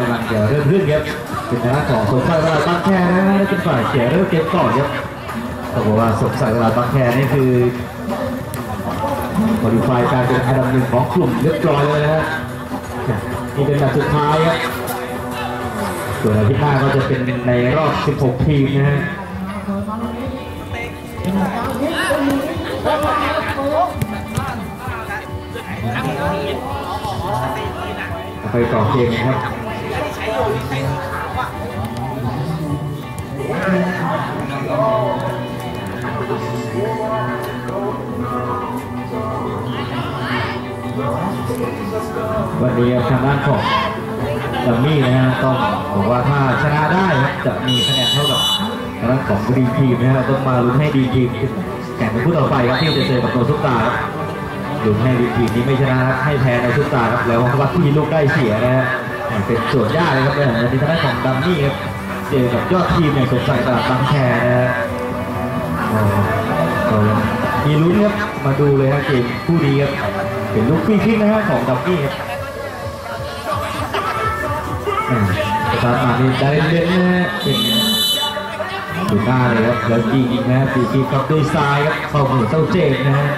กำลังจะเริ่มขึ้นครับเป็นทางด้าของสมศักดิ์ตลาดบางแคนะฮะเป็นฝ่ายเสียเริ่มเกมก่อนครับต้องบอกว่าสมศักดิ์ตลาดบางแคนี่คือโมดิฟายการเป็นอันดับหนึ่งของกลุ่มเรียบร้อยเลยนะฮะนี่เป็นแบบสุดท้ายครับส่วนอาทิตย์หน้าก็จะเป็นในรอบ 16 ทีมนะฮะไปต่อเกมครับ วันนี้ทางด้านของดัมมี่นะฮะต้องบอกว่าถ้าชนะได้ครับจะมีคะแนนเท่ากับทางด้านของดีทีมนะฮะต้องมาลุ้นให้ดีทีมแข่งเป็นผู้ต่อไปครับที่จะเจอกับโนซุปตาครับลุ้นให้ดีทีมนี้ไม่ชนะครับให้แพ้ในซุปตาครับแล้วว่าที่ลูกได้เสียนะฮะ เป็นส่วนยากเลยครับเนี่ยในทางด้านของดัมมี่ครับเจอกับยอดทีมในสมศักดิ์ตลาดบางแคนะฮะอ๋อก็ยังมีลุ้นครับมาดูเลยครับเกมคู่นี้ครับเป็นลูกฟรีคิกนะฮะของดับบี้ครับสตามานี่ได้เล่นนะฮะเป็นดูหน้าเลยครับแล้วยิงนะฮะฟรีคิกครับด้วยซ้ายครับเข้ามือเจ้าเจมนะฮะ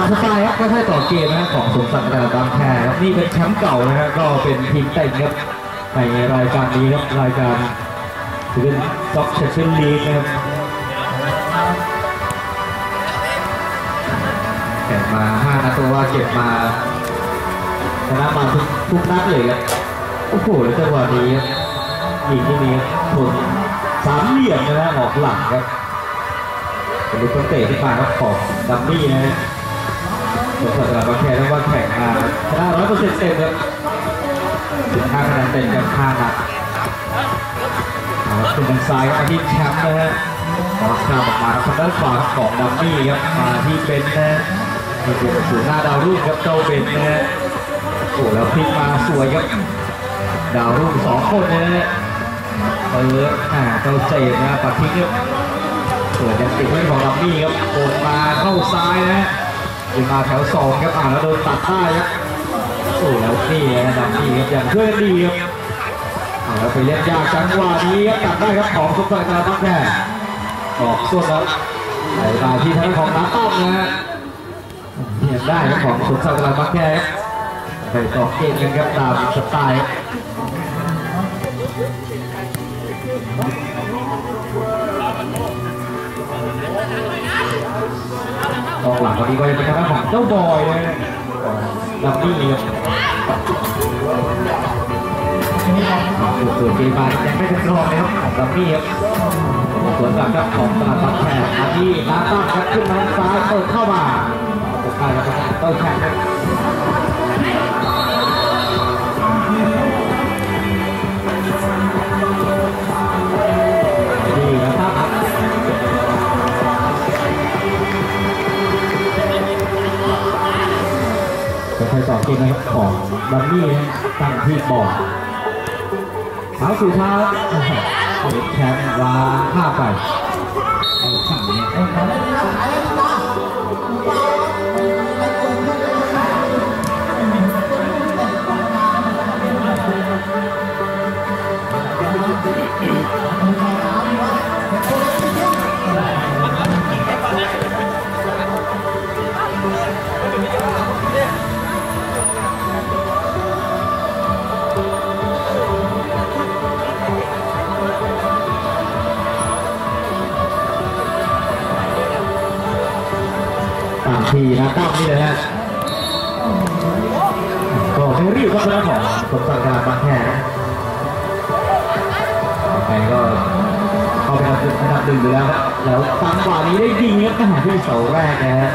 ามสไตล์ครับก็ให้ต่อเกมนะของสมศักดิ์แต่บางแพรครับนี่เป็นแชมป์เก่านะฮะก็เป็นทีมแต่งครับในรายการนี้ครับรายการถือเป็นท็อปแชมเปี้นลีกนะครับแข่งมา5นัดตัวว่าเก็บมาชนะมาทุกทุกนัดเลยครับโอ้โหแล้วจังหวะนี้ครับยิงที่นี้ชนสามเหลี่ยมนะฮะออกหลังครับเป็นลูกเตะที่มาครับของดัมมี่นะฮะ สมศักดิ์บางแคต้องว่าแข่งมาชนะร้อยเปอร์เซ็นต์เต็มครับถึงห้าคะแนนเต็มกันห้านัดเป็นทางซ้ายมาที่แชมป์นะฮะขอข้ามออกมาทางด้านขวาของดัมมี่ครับมาที่เบนนะฮะนี่เป็นสูนย์หน้าดาวรุ่งครับเจ้าเบนนะฮะโอ้แล้วพลิกมาสวยครับดาวรุ่งสองคนนะฮะเปิดอ่าเจ้าเจมส์นะปัดทิ้งครับเปิดยังติดไว้ของดัมมี่ครับโกดมาเข้าซ้ายนะฮะ ขึ้นมาแถวสองครับอ่าแล้วโดนตัดใต้ครับโอ้แล้วนี่นะดัมมี่ครับอย่างช่วยกันดีครับเอาแล้วไปเล่นยากจังหวะนี้ครับตัดได้ครับของสุภาพการตั้งแค่ออกส่วนครับไหลมาที่ทางของน้าต้อมนะฮะเพียงได้ครับของสุภาพการตั้งแค่ไปต่อเกมกันครับตามสไตล์ องหลังวันนี้ก็ยังเป็นทางด้านของเจ้าบอยนะฮะดับบี้ครับส่วนเกมมายังไม่เป็นรองเลยครับดัมมี่ครับสวนกลับครับของตลาดบางแคมาที่น้าต้าครับขึ้นมาซ้ายเปิดเข้ามาตกไปแล้วก็เต้าแข่งครับ บอร์ดเท้าสู่เท้าเด็กแชมป์วางผ้าไปเอ้ขังเนี่ยตา ทีนะตั้มนี่เลยฮะก็ไม่รีบครับเรื่องของสมศักดิ์การบางแคยังไงก็เข้าไปอันดับหนึ่งอยู่แล้วครับแล้วตังหวะนี้ได้ยิงครับขณะที่เสาแรกนะฮะ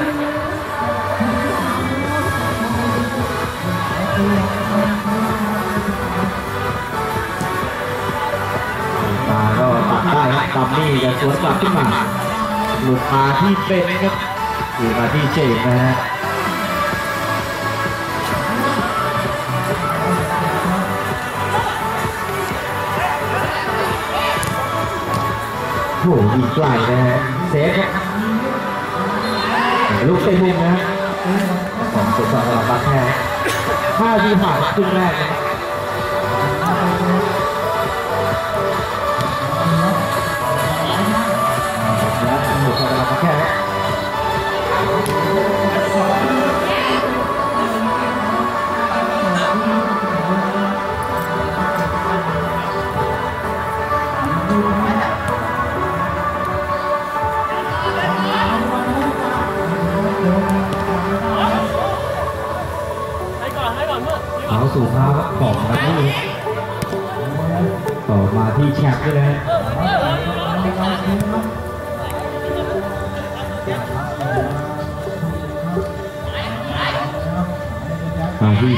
มาก็ตัดได้ครับตัมมี่จะสวนกลับขึ้นมาหลุดมาที่เป็นครับ หลุดมาที่เจมนะฮะโอ้โหยิงไกลนะฮะเซฟครับลูกเตะมุมนะของสุดสัปดาห์บาแคร์ห้าทีผ่านครึ่งแรกนะ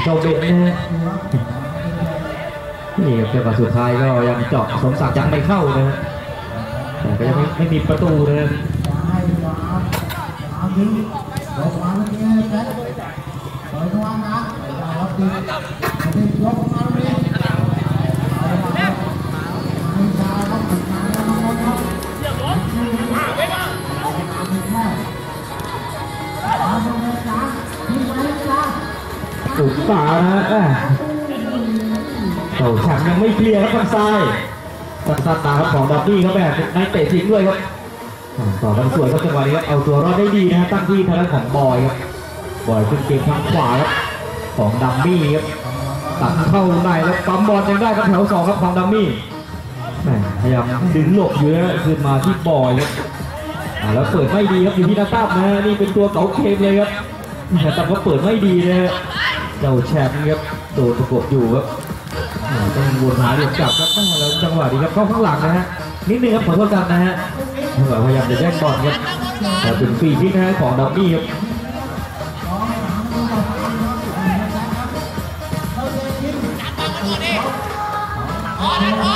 เจ้าเบนนะฮะนี่ครับจังหวะสุดท้ายก็ยังเจาะสมศักดิ์ยังไม่เข้านะแต่ก็ยังไม่ไม่มีประตูนะฮะสุด สานะฮะเจ้าแชมป์ยังไม่เคลียร์ครับทางซ้ายสั้นๆมาครับของดับบี้ครับแบบในเตะทิ้งด้วยครับต่อกันสวยครับจังหวะนี้ครับเอาตัวรอดได้ดีนะตั้งที่ทางด้านของบอยครับบอยขึ้นเกมทางขวาครับของดัมมี่ครับตัดเข้าในแล้วปั๊มบอลยังได้ครับแถวสองครับของดัมมี่แหม่พยายามดึงหลบอยู่นะขึ้นมาที่บอยครับแล้วเปิดไม่ดีครับอยู่ที่นาตั้มนะนี่เป็นตัวเก๋าเคมเลยครับแต่ตั้มก็เปิดไม่ดีนะ จ้าแชมป์ครับโดนประกบอยู่ครับอ่าต้องวนหาเหลี่ยมจับครับอ่าแล้วจังหวะนี้ครับเข้าข้างหลังนะฮะนิดนึงครับขอโทษกันนะฮะจังหวะพยายามจะแย่งบอลครับแต่เป็นฟรีคิกนะฮะของดัมมี่ครับ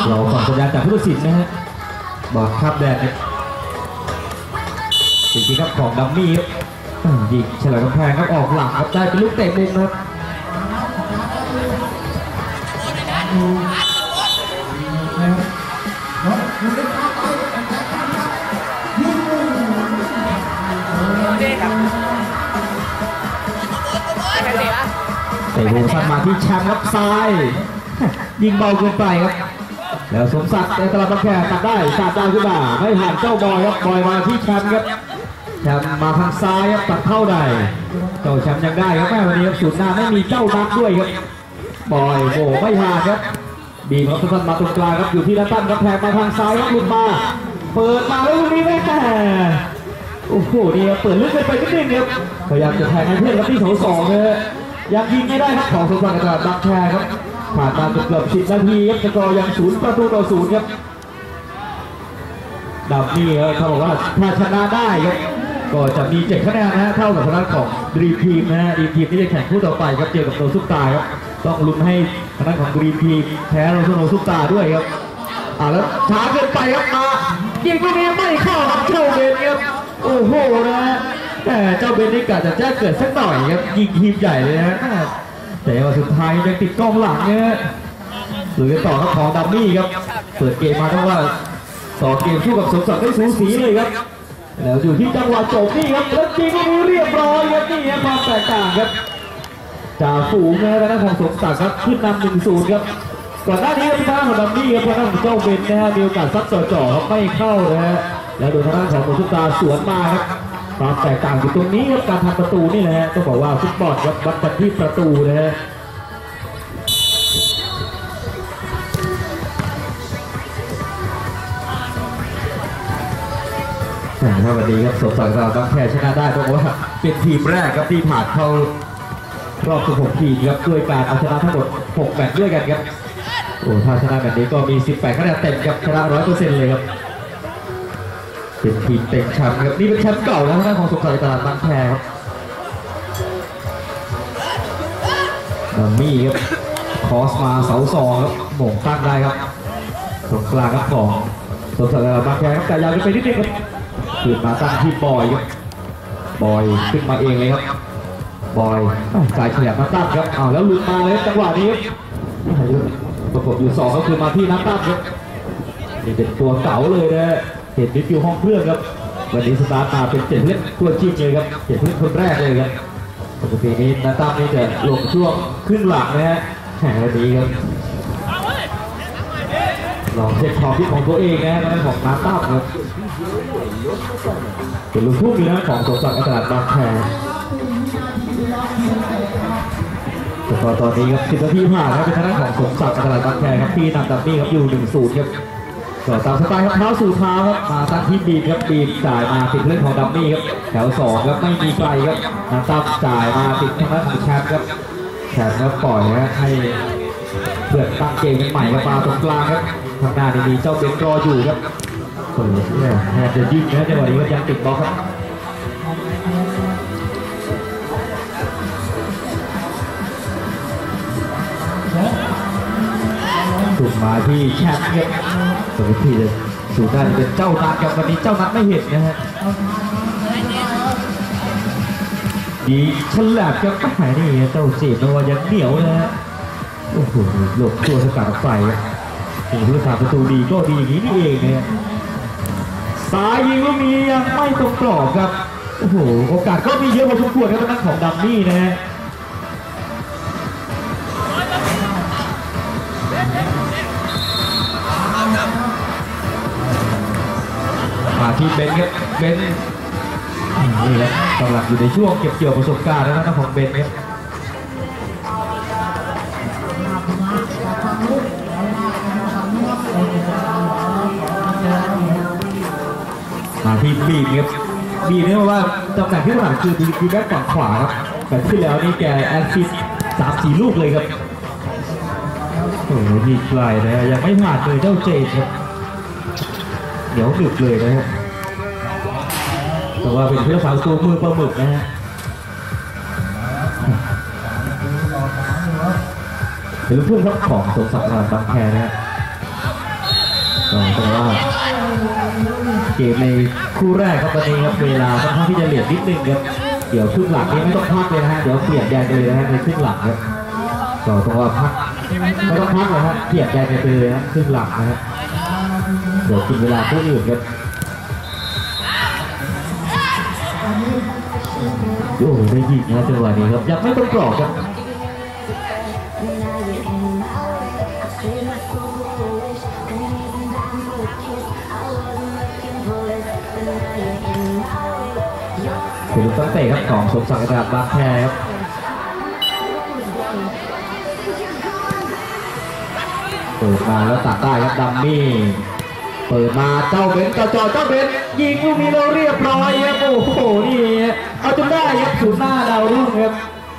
เราฟังสัญญาณจากผู้ตัดสินนะฮะบอกครับแดนครับฟรีคิกครับของดัมมี่ครับอ่ายิงเฉลิมกำแพงครับออกหลังครับได้เป็นลูกเตะมุม นะครับเตะมุมสั้นมาที่แชมป์ครับซ้าย ยิงเบาเกินไปครับ แล้วสมศักดิ์ในตลาดบางแคตัดได้สาดดาวขึ้นมาไม่ผ่านเจ้าบอยครับบอยมาที่แชมป์ครับแชมป์มาทางซ้ายครับตัดเข้าได้เจ้าแชมป์ยังได้ครับแม่วันนี้ครับสูตรหน้าไม่มีเจ้านักด้วยครับ บอยโบไม่ผ่าครับบีมครับสั้นมาตรงกลางครับอยู่ที่ด้านตั้นครับแทงมาทางซ้ายครับหลุดมา เปิดมาแล้วลูกนี้ไม่แต่โอ้โหนี่ครับเปิดลึกเกินไปนิดนึงครับพยายามจะแทงให้เพื่อนครับที่เสาสองเลยยังยิงไม่ได้ครับของสมศักดิ์กับดักแทงครับผ่านมาเกือบสิบนาทีครับสกอร์ยังศูนย์ประตูต่อศูนย์ครับดำนี่เขาบอกว่าถ้าชนะได้ครับก็จะมีเจ็ดคะแนนนะฮะเท่ากับทางด้านของดีทีมนะฮะดีทีมที่จะแข่งคู่ต่อไปครับเจอกับโนซุปตาครับ ต้องลุ้นให้ทางด้านของดีทีแพ้โนซุโนซุปตาด้วยครับอ่าแล้วช้าเกินไปครับมายิงลูกนี้ไม่เข้าครับเจ้าเบนครับโอ้โหนะฮะแต่เจ้าเบนนี่กะจะแจ้งเกิดสักหน่อยครับยิงทีมใหญ่เลยนะแต่ว่าสุดท้ายยังติดกล้องหลังเนี่ยหรือต่อครับของดัมมี่ครับเปิดเกมมาต้องว่าต่อเกมสู้กับสมศักดิ์ได้สูสีเลยครับแล้วอยู่ที่จังหวะจบนี่ครับแล้วจริงกนี้เรียบร้อยครับนี่ความแตกต่างครับ จากฝูงนะทางด้านของสมศักดิ์ครับขึ้นนำหนึ่งศูนย์ครับก่อนหน้านี้ที่ทางของดัมมี่ครับทางด้านของเจ้าเบนนะฮะมีโอกาสซัดจ่อๆครับไม่เข้านะฮะแล้วโดนทางด้านของโมทุกตาสวนมาครับความแตกต่างอยู่ตรงนี้ครับการทำประตูนี่แหละฮะต้องบอกว่าฟุตบอลครับวัดกันที่ประตูนะฮะแหม่ถ้าวันนี้ครับสมศักดิ์เราต้องแพ้ชนะได้ต้องบอกว่าเป็นทีมแรกครับที่ผ่านเข้า รอบ16ทีมครับด้วยการเอาชนะทั้งหมด 6 แมตช์ด้วยกันครับโอ้ถ้าชนะแบบนี้ก็มี 18คะแนนเต็มครับชนะ100%เลยครับเป็นทีมเต็มแชมป์ครับนี่เป็นแชมป์เก่าแล้วทางด้านของสมศักดิ์ตลาดบางแคครับดัมมี่ครับคอสมาเสาสองครับหม่งตั้งได้ครับตรงกลางครับของสมศักดิ์ตลาดบางแคครับแต่ยาวจะไปนิดนึงครับขึ้นมาตั้งที่บอยครับบอยขึ้นมาเองเลยครับ บอยสายเฉลี่ยมาตั้งครับอ้าวแล้วลุดมาเลยจังหวะนี้ครับประกบอยู่สองก็คือมาที่นักตั้งครับนี่เป็นตัวเก๋าเลยนะฮะเห็นนิดอยู่ห้องเครื่องครับวันนี้สตาร์ทมาเป็นเจ็ดเล่นตัวจริงเลยครับเจ็ดเล่นคนแรกเลยครับปกตินี้นาตั้มนี่จะลงช่วงครึ่งหลังนะฮะแหมวันนี้ครับลองเช็คความคิดของตัวเองนะฮะทางด้านของนาตั้มครับเป็นลูกทุ่งนะของสมศักดิ์อัตลาดบางแค แต่อตอนนี้ครับ10นาทีผ่านครับเป็นทางด้านของสมศักดิ์อัตลาดบางแคครับที่นำดับบี้ครับอยู่1-0ครับก็ตามสไตล์ครับเท้าสู่เท้าครับมาตั้งที่บีบครับบีบจ่ายมาติดเรื่องของดัมมี่ครับแถวสองครับไม่มีไกลครับนำตั้มจ่ายมาติดทางด้านของแชมป์ครับแชมป์ครับปล่อยนะให้เพื่อนตั้งเกมกันใหม่ครับมาตรงกลางครับทางหน้านี่มีเจ้าเบนรออยู่ครับโอ้โหแม่จะยิงนะจังหวะนี้ก็ยังติดบล็อกครับ มาที่แชมป์ครับปกติเลยสูด้านเป็นเจ้านัดครับวันนี้เจ้านัดไม่เห็นนะฮะดีฉลาดครับแหมนี่เจ้าเสียบนวายังเหนียวนะฮะโอ้โหหลบตัวสกัดออกไปครับโอ้โหผู้รักษาประตูดีก็ดีอย่างนี้นี่เองนะฮะสายยิงลูกนี้ยังไม่ตรงกรอบครับโอ้โหโอกาสก็มีเยอะพอสมควรครับทางด้านของดัมมี่นะฮะาที่เบนครับเบนนี่ครับกำลังอยู่ในช่วงเก็บเกี่ยวประสบการณ์แล้วนะของเบนครับมาที่บีมครับบีมเนี่ยว่าตำแหน่งที่ถนัดคือบีแบ็คฝั่งขวาครับแต่ที่แล้วนี่แกแอสซิสสามสี่ลูกเลยครับโอ้โหดีไกลนะฮะยังไม่ผ่านเลยเจ้าเจดครับเดี๋ยวดึกเลยนะฮะ แต่ว่าเป็นเพื่อสาวตัวมือปลาหมึกนะฮะเป็นลูกทุ่งครับของสมศักดิ์ลานบางแคนะฮะก็ต้องว่าเกมในคู่แรกครับวันนี้ครับเวลาค่อนข้างที่จะเหลียมนิดนึงครับเดี๋ยวครึ่งหลังนี้ไม่ต้องพักเลยนะฮะเดี๋ยวเปลี่ยนแดนไปเลยนะฮะในครึ่งหลังครับก็ต้องว่าพักไม่ต้องพักเลยฮะเปลี่ยนแดนไปเลยนะครึ่งหลังนะฮะเดี๋ยวกินเวลาผู้อื่นครับ โอ้โหได้ยิงนะจังหวะนี้ครับยังไม่ต้องกรอบครับถึงตั้งเตะครับของสมศักดิ์ระดาษบางแคครับเปิดมาแล้วตัดได้ครับดัมมี่เปิดมาเจ้าเบนเจ้าจอเจ้าเบนยิงลูกนี้เราเรียบร้อยครับโอ้โหนี่ เอาจนได้ครับศูนย์หน้าดาวรุ่งครับ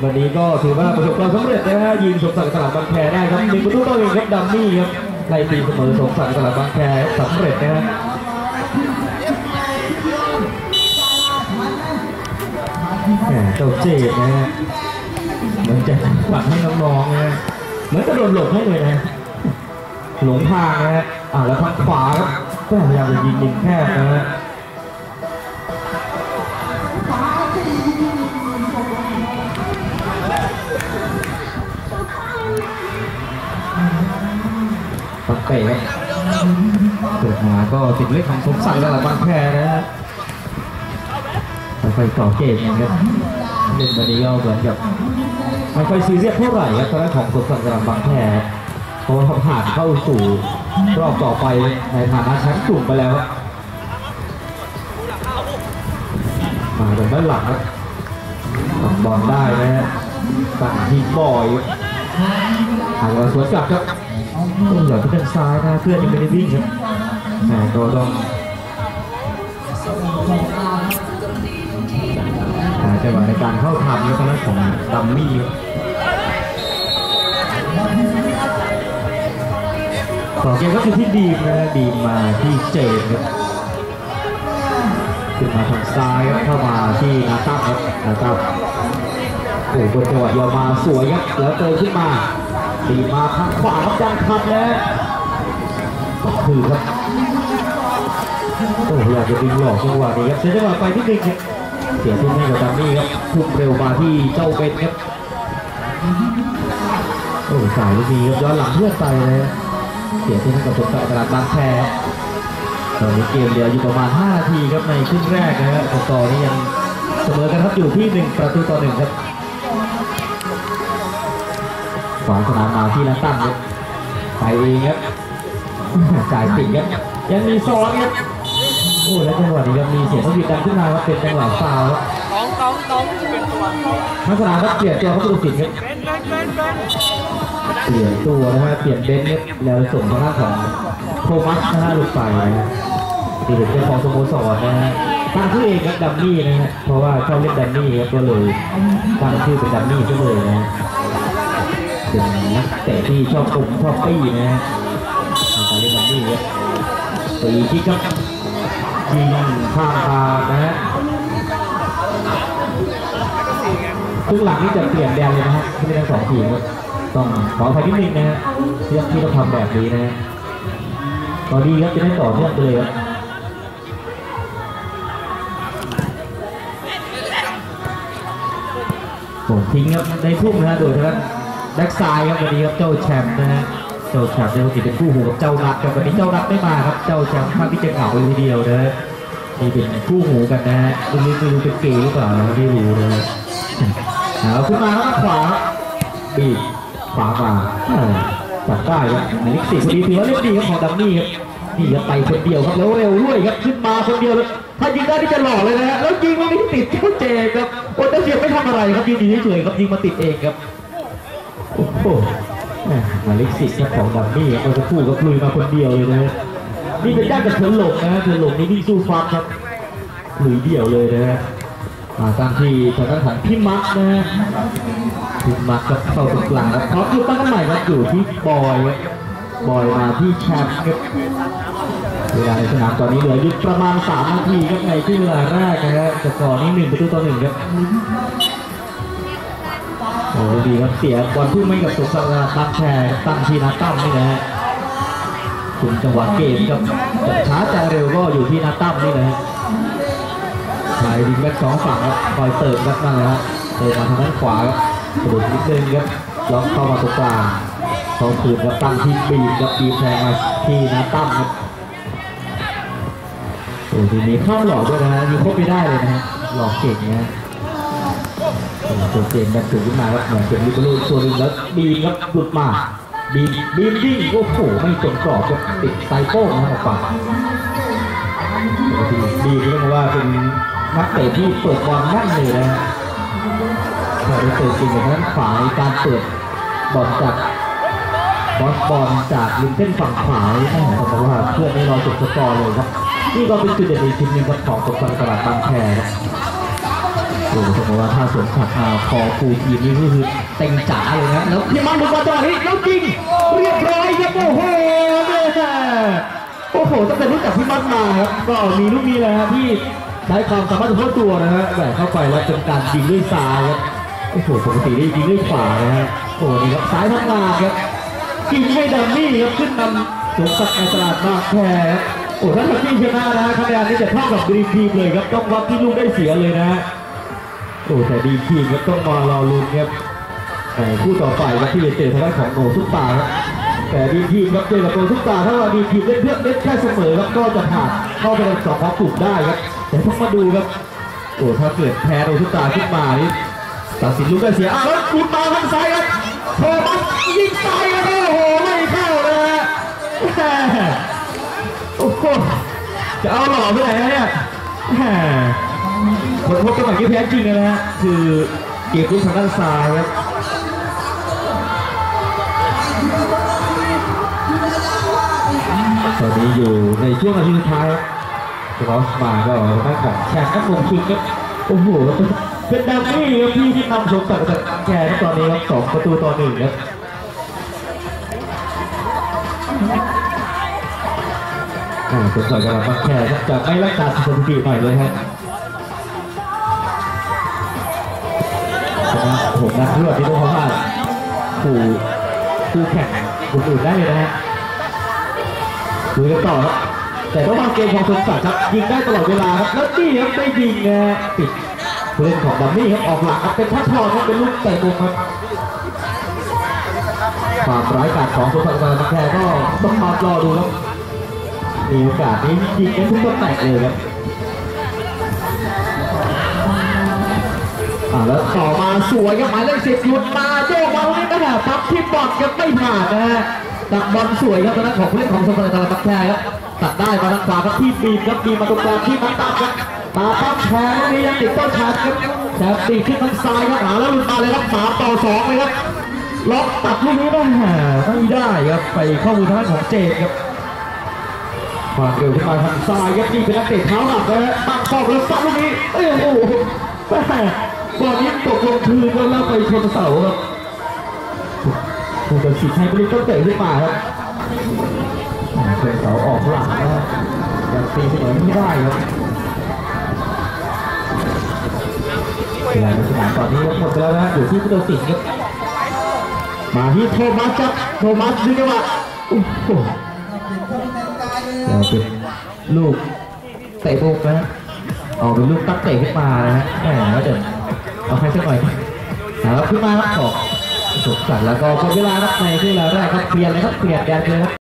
วันนี้ก็ถือว่าประสบความสำเร็จนะฮะยิงสมศักดิ์ตลาดบางแคได้ครับหนึ่งประตูต่อหนึ่งครับดัมมี่ครับไล่ตีเสมอสมศักดิ์ตลาดบางแคสำเร็จนะฮะแหมเจ้าเจดนะฮะเหมือนจะปัดให้น้องๆนะฮะเหมือนจะโดนหลบให้เลยนะหลงทางนะฮะอ่าแล้วทางขวาครับก็พยายามจะยิงยิงแคบนะฮะ เตะครับเกิดมาก็ติดเล็กของสมศักดิ์ระดับางแพนะฮะไปต่อเกมนะครับเล่นวันนี้ก็เหมือนกับไม่ค่อยซีเรียสเท่าไหร่ครับตอนนั้นของสมศักดิ์กับบางแพเพราะว่าเขาผ่านเข้าสู่รอบต่อไปในฐานะแชมป์กลุ่มไปแล้วมาจากด้านหลังครับบอลได้นะฮะตั้งทีบอยหากว่าสวนกลับครับ โอ้ยอยากจะเป็นซ้ายนะเพื่อนยังไม่ได้วิ่งครับแหมก็ต้องหาจังหวะในการเข้าทำแล้วก็นั้นของดัมมี่ครับต่อเกมก็คือที่ดีมนะดีมมาที่เจมครับขึ้นมาทางซ้ายเข้ามาที่นาตั้มครับนาตั้มโอ้โหบนจังหวะยาวมาสวยครับแล้วเติมขึ้นมา ตีมาทางขวาครับยังทันแล้วคือครับโอ้อยากจะดึงหลอกจังหวะนี้ครับเสียจังหวะไปที่หนึ่งเสียทุ่มให้กับดัมมี่ครับทุ่มเร็วมาที่เจ้าเบนครับโอ้สายลูกนี้ครับย้อนหลังเพื่อนไปเลยเสียทุ่มให้กับสมศักดิ์ตลาดบางแคตอนนี้เกมเดียวอยู่ประมาณ 5 นาทีครับในครึ่งแรกนะฮะสกอร์นี้ยังเสมอกันครับอยู่ที่ 1 ประตูต่อหนึ่งครับ ขวางสนามมาที่นักตั้งครับไปเองครับจ่ายติดครับยังมีซ้อนครับโอ้แล้วจังหวะนี้ครับมีเสียงต้องหยุดดังขึ้นมาครับเป็นจังหวะฟาวครับต้องต้องต้องเป็นตัวนักสนามครับเปลี่ยนตัวเขาผู้ตัดสินครับเป็นเป็นเป็นเป็นเปลี่ยนตัวนะฮะเปลี่ยนเบนซ์ครับแล้วส่งทางด้านของโทมัสนะฮะลูกไปนะฮะที่เป็นเจ้าของสโมสรนะฮะตั้งชื่อเองครับดัมมี่นะฮะเพราะว่าชอบเล่นดัมมี่ครับก็เลยตั้งชื่อเป็นดัมมี่ก็เลยนะฮะ เป็นนักเตะที่ชอบปุ่มชอบปี้นะฮะในการเล่นดัมมี่ตีที่ครับยิงข้ามคานนะฮะครึ่งหลังนี่จะเปลี่ยนแดนเลยนะฮะที่เป็นทั้งสองทีมต้องขออภัยนิดนึงนะฮะที่ที่เราทำแบบนี้นะฮะตอนดีครับจะได้ต่อเนื่องไปเลยครับผมทิ้งครับในทุ่มนะฮะโดยทางด้าน แบ็กซ้ายครับวันนี้ครับเจ้าแชมป์นะฮะเจ้าแชมป์ในวันนี้เป็นคู่หูกับเจ้านักครับวันนี้เจ้านักไม่มาครับเจ้าแชมป์ค่อนข้างที่จะเหงาเลยทีเดียวนะนี่เป็นคู่หูกันนะฮะไม่รู้ไม่รู้เป็นเกย์หรือเปล่าไม่รู้นะฮะเอาขึ้นมาแล้วขวาบีบขวามาอ่าจับได้ครับหมายเลขสี่คนนี้ถือว่าเล่นดีครับของดัมมี่ครับนี่ครับไปคนเดียวครับแล้วเร็วด้วยครับขึ้นมาคนเดียวเลยถ้ายิงได้นี่จะหล่อเลยนะฮะแล้วยิงลูกนี้ติดเจ้าเจครับโอ้เจ้าเจไม่ทำอะไรครับยืนอยู่เฉยครับยิงมาติดเองครับ โอ้หมายเลขสิบครับของดัมมี่เมื่อสักครู่ก็ลุยมาคนเดียวเลยนะฮะนี่เป็นด้านกับเถินหลงนะฮะเถินหลงนี่วิ่งสู้ฟันครับลุยเดี่ยวเลยนะฮะมาตามที่ทางด้านของพี่มักนะฮะพี่มักก็เข้าตรงกลางครับพร้อมอยู่ตั้งใหม่ครับอยู่ที่บอยบอยมาที่แชมป์ครับเวลาในสนามตอนนี้เหลืออยู่ประมาณ3นาทีครับในที่เวลาแรกนะฮะสกอร์นี่หนึ่งประตูต่อหนึ่งครับ โอ้ดีครับเสียบอลพุ่งไม่กับสุขสันต์ตั้งแชร์ตั้งทีนาตั้มนี่นะฮะคุมจังหวะเกมครับจะช้าจะเร็วก็อยู่ที่นาตั้มนี่นะฮะชายดิงแบ็กสองฝั่งครับคอยเติมครับนั่นแหละฮะเติมมาทางด้านขวาครับกระโดดนิดนึงครับล็อกเข้ามาตรงกลางเขาคืนครับตั้งที่ปีกครับปีกแทงมาที่นาตั้มครับโอ้ทีนี้เข้าหลอกด้วยนะฮะมีครบไม่ได้เลยนะฮะหลอกเก่งนะฮะ ตัวเจนแบบถึงขึ้นมาครับเหมือนเป็นลิเบอร์ตัวหนึงแล้วบีมครับหลุดมาบีมบีมดิ้งโอ้โหไม่จนกรอบครับติดไซโป้นะออกปากปกติบีมเรียกว่าเป็นนักเตะที่เปิดบอลแน่นเลยนะถ้าได้เปิดจริงอย่างนั้นขวาในการเปิดบอลจากบอลบอลจากริมเส้นฝั่งขวานี่แม่ผมบอกว่าเพื่อนไม่รอจุดสกอร์เลยครับนี่ก็เป็นจุดเด่นอีกทีมหนึงครับของตกตลาดบางแคครับ โอ้โหต้องบอกว่าถ้าสวมสัดิ์อาคอฟูทีมนี่ก็คือเต็งจ๋าเลยนะแล้วพี่มันบุกมาจังหวะนี้แล้วยิงเรียบร้อยครับโอ้โหเนี่ยโอ้โหตั้งแต่รู้จักพี่มันมาครับก็มีลูกนี้แหละครับที่ใช้ความสามารถเฉพาะตัวนะฮะแหวกเข้าไปแล้วเป็นการยิงด้วยซ้ายครับโอ้โหปกติได้ยิงด้วยขวานะฮะโอ้โหนี่ครับซ้ายทำงานครับยิงให้ดัมมี่ครับขึ้นนำสมสักดิ์ตลาดบางแคครับโอ้ถ้าดัมมี่ชนะนะคะแนนนี้จะเท่ากับดรีทีมเลยครับต้องวัดที่ลูกได้เสียเลยนะฮะ อ้แต่ดีทีมก็ต้องมารอลุ้นครับแต่คู่ต่อไปครับที่จะเจอทางด้านของโนซุปตาครับแต่ดีทีมครับเจอกับโนซุปตาถ้าว่าดีทีมเล่นเพื่อนเล่นแค่เสมอครับก็จะผ่านเข้าไปในสองของกลุ่มได้ครับแต่ต้องมาดูครับโอ้ถ้าเกิดแพ้โนซุปตาขึ้นมานี่ตัดสินลูกได้เสียอ้าวแล้วหลุดมาทางซ้ายครับโทมัสยิงซ้ายครับโอ้โหไม่เข้าเลยฮะโอ้โหจะเอาหล่อไปไหนเนี่ย คนพบกันแบบนี้แท้จริงนะฮะคือเกียรติทางด้านซ้ายครับตอนนี้อยู่ในช่วงนาทีสุดท้ายครับรอสมาก็ทางด้ของแชมป์นักลงทุนครับโอ้โหเป็นดัมมี่ครับที่ที่นำชมจากจากแชร์ตอนนี้ครับสองประตูต่อหนึ่งครับอ่าเป็นฝ่ายกำลังบังแคร์ครับจะไม่รักษาสถิติหน่อยเลยฮะช ผมนักรวดที่ต้เขาว่าคู่คู่แข่งคนอื่นได้เลยนะฮะดูกันต่อครับแต่ต้องวางเกมของสมศักดิ์ครับยิงได้ตลอดเวลาครับแล้วนี่ครับได้ยิงนะฮะปิดผู้เล่นของดัมมี่ครับออกหลังครับเป็นทัชพอลครับเป็นลูกเตะมุมครับความร้ายกาจของสมศักดิ์มาแคร์ก็ต้องมารอดูครับมีโอกาสนี้ยิงกันทุกตัวแตกเลยครับ อ่าแล้วต่อมาสวยครับหมายเลขสิบหยุดมาโยกมาตรงนี้ก็หปั๊บที่บอลครับไม่ผ่านนะฮะตักบอลสวยครับตอนนั้นของผู้เล่นของสมบัติตาลักแค่ครับตัดได้มาทางขวาครับที่บีมครับบีมมาตรงกลางที่มันตัดครับมาปั๊บแชร์นี่ยังติดต้นชาครับแชร์ตีขึ้นทางซ้ายครับหาแล้วหลุดมาเลยครับสามต่อสองเลยครับล็อกตัดลูกนี้ได้หาไม่ได้ครับไปเข้ามือทางด้านของเจดครับความเร็วขึ้นมาทางซ้ายครับนี่เป็นนักเตะเท้าหนักนะฮะตั้งเป้าแล้วปัดลูกนี้เอ้ยโอ้โห แม่บอลนี้ตกลงพื้นแล้วล้วไปชนเสาครับถูกโดนฉีดให้บริต้นเตะขึ้นมาครับเพื่อนเสาออกหลังนะยังตีเสมอไม่ได้ครับลาในสนามตอนนี้หมดแล้วนะอยู่ที่ผู้ตัดสินครับมาที่โทมัสครับโทมัสดึงจังหวะโอ้โหเป็นลูกเตะบุกนะเอาเป็นลูกตั้งเตะขึ้นมานะฮะแหมแล้วเดี๋ยว เอาให้สักหน่อยนะครับขึ้นมาครับสองสุขสันต์แล้วก็หมดเวลาครับในที่เราแรกครับเปลี่ยนเลยครับเปลี่ยนแดนเลยครับ